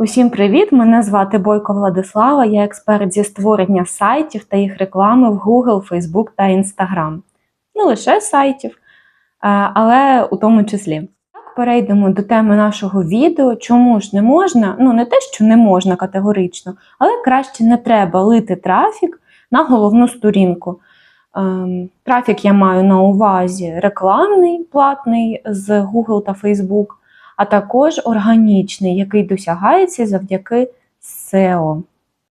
Усім привіт! Мене звати Бойко Владислава. Я експерт зі створення сайтів та їх реклами в Google, Facebook та Instagram. Не лише сайтів, але у тому числі. Так, перейдемо до теми нашого відео. Чому ж не можна? Ну, не те, що не можна категорично, але краще не треба лити трафік на головну сторінку. Ем, Трафік я маю на увазі рекламний, платний з Google та Facebook а також органічний, який досягається завдяки SEO.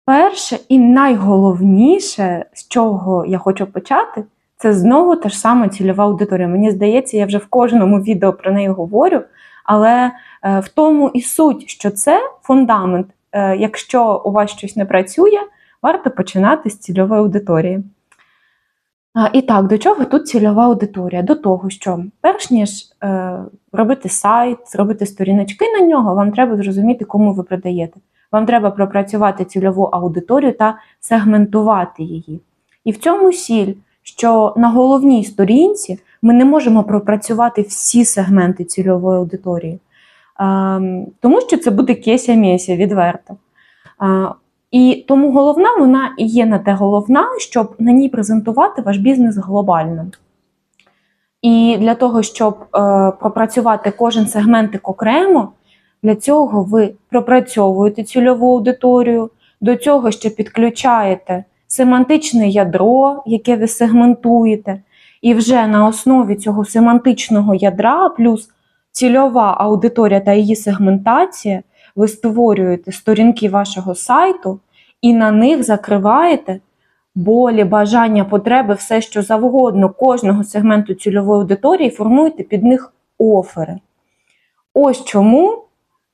Перше і найголовніше, з чого я хочу почати, це знову та ж сама цільова аудиторія. Мені здається, я вже в кожному відео про неї говорю, але е, в тому і суть, що це фундамент. Е, Якщо у вас щось не працює, варто починати з цільової аудиторії. І так, до чого тут цільова аудиторія? До того, що перш ніж е, робити сайт, зробити сторіночки на нього, вам треба зрозуміти, кому ви продаєте. Вам треба пропрацювати цільову аудиторію та сегментувати її. І в цьому сіль, що на головній сторінці ми не можемо пропрацювати всі сегменти цільової аудиторії, е, тому що це буде кеся-мєся відверто. Е, і тому головна вона і є на те головна, щоб на ній презентувати ваш бізнес глобально. І для того, щоб е, пропрацювати кожен сегментик окремо, для цього ви пропрацьовуєте цільову аудиторію, до цього ще підключаєте семантичне ядро, яке ви сегментуєте. І вже на основі цього семантичного ядра, плюс цільова аудиторія та її сегментація, ви створюєте сторінки вашого сайту і на них закриваєте болі, бажання, потреби, все що завгодно кожного сегменту цільової аудиторії, формуєте під них офери. Ось чому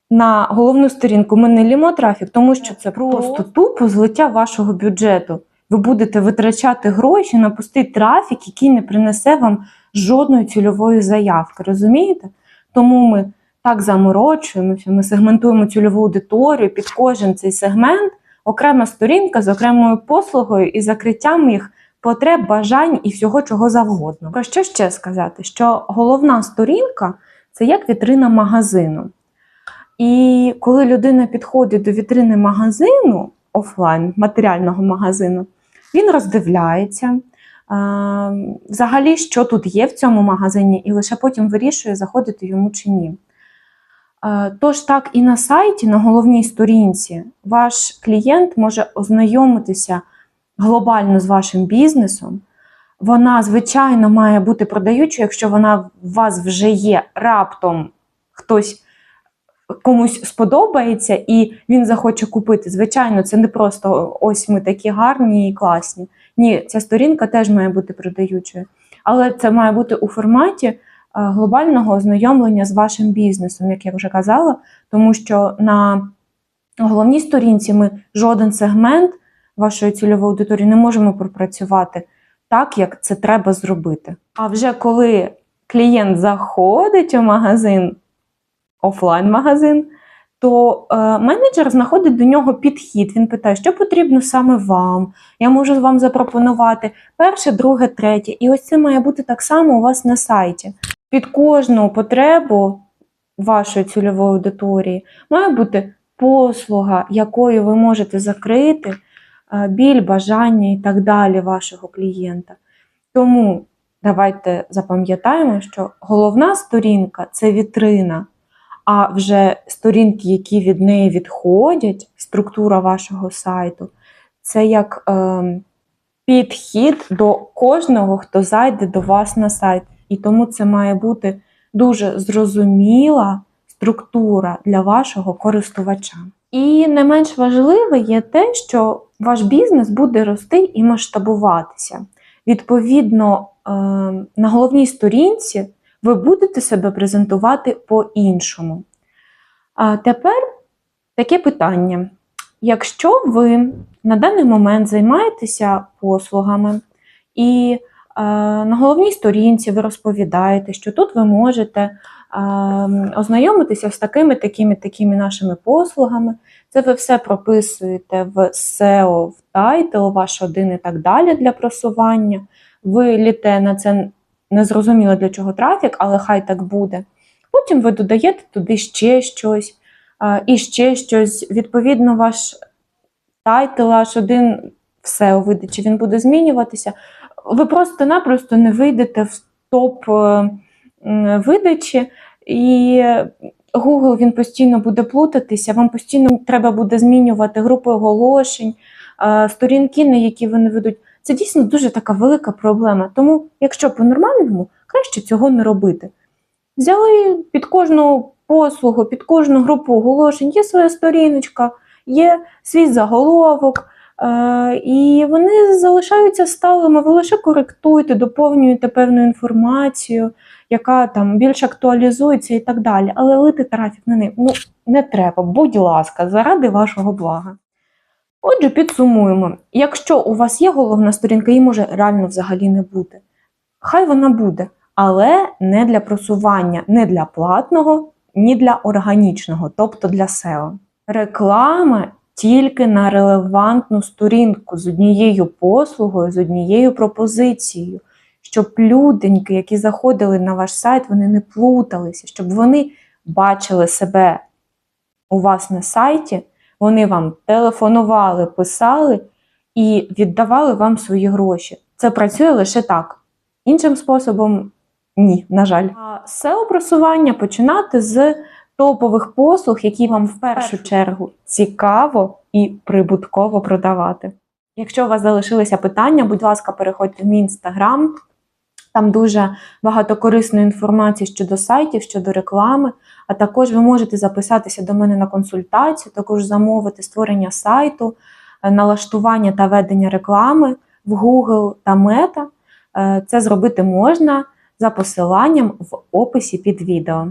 на головну сторінку ми не лімо трафік, тому що це просто тупо злиття вашого бюджету. Ви будете витрачати гроші на пустий трафік, який не принесе вам жодної цільової заявки. Розумієте? Тому ми так заморочуємося, ми сегментуємо цільову аудиторію під кожен цей сегмент, окрема сторінка з окремою послугою і закриттям їх потреб, бажань і всього чого завгодно. Про що ще сказати? Що головна сторінка це як вітрина магазину. І коли людина підходить до вітрини магазину, офлайн, матеріального магазину, він роздивляється. Взагалі, що тут є в цьому магазині, і лише потім вирішує, заходити йому чи ні. Тож так і на сайті, на головній сторінці, ваш клієнт може ознайомитися глобально з вашим бізнесом. Вона, звичайно, має бути продаючою, якщо вона у вас вже є раптом хтось комусь сподобається і він захоче купити. Звичайно, це не просто ось ми такі гарні і класні. Ні, ця сторінка теж має бути продаючою. Але це має бути у форматі глобального ознайомлення з вашим бізнесом, як я вже казала, тому що на головній сторінці ми жоден сегмент вашої цільової аудиторії не можемо пропрацювати так, як це треба зробити. А вже коли клієнт заходить у магазин, офлайн-магазин, то е, менеджер знаходить до нього підхід. Він питає, що потрібно саме вам. Я можу вам запропонувати перше, друге, третє. І ось це має бути так само у вас на сайті. Під кожну потребу вашої цільової аудиторії має бути послуга, якою ви можете закрити е, біль, бажання і так далі вашого клієнта. Тому давайте запам'ятаємо, що головна сторінка це вітрина. А вже сторінки, які від неї відходять, структура вашого сайту, це як е, підхід до кожного, хто зайде до вас на сайт. І тому це має бути дуже зрозуміла структура для вашого користувача. І не менш важливе є те, що ваш бізнес буде рости і масштабуватися. Відповідно, е, на головній сторінці ви будете себе презентувати по-іншому. А тепер таке питання. Якщо ви на даний момент займаєтеся послугами, і на головній сторінці ви розповідаєте, що тут ви можете е, ознайомитися з такими такими такими нашими послугами, це ви все прописуєте в SEO, в тайтл, ваш один і так далі для просування. Ви літе на це не зрозуміло для чого трафік, але хай так буде. Потім ви додаєте туди ще щось, е, і ще щось. Відповідно, ваш тайтл H1 все у видачі він буде змінюватися. Ви просто-напросто не вийдете в топ е, видачі, і Google він постійно буде плутатися, вам постійно треба буде змінювати групи оголошень, е, сторінки, на які вони ведуть. Це дійсно дуже така велика проблема. Тому, якщо по-нормальному, краще цього не робити. Взяли під кожну послугу, під кожну групу оголошень, є своя сторіночка, є свій заголовок, і вони залишаються сталими. Ви лише коректуєте, доповнюєте певну інформацію, яка там більш актуалізується і так далі. Але лити трафік на них ну, не треба, будь ласка, заради вашого блага. Отже, підсумуємо: якщо у вас є головна сторінка, її може реально взагалі не бути. Хай вона буде, але не для просування, не для платного, ні для органічного, тобто для SEO. Реклама тільки на релевантну сторінку з однією послугою, з однією пропозицією, щоб люденьки, які заходили на ваш сайт, вони не плуталися, щоб вони бачили себе у вас на сайті, вони вам телефонували, писали і віддавали вам свої гроші. Це працює лише так. Іншим способом ні, на жаль. А SEO-просування починати з топових послуг, які вам в першу чергу цікаво і прибутково продавати. Якщо у вас залишилися питання, будь ласка, переходьте в мій інстаграм. Там дуже багато корисної інформації щодо сайтів, щодо реклами. А також ви можете записатися до мене на консультацію, також замовити створення сайту, е, налаштування та ведення реклами в Google та Meta. Е, Це зробити можна за посиланням в описі під відео.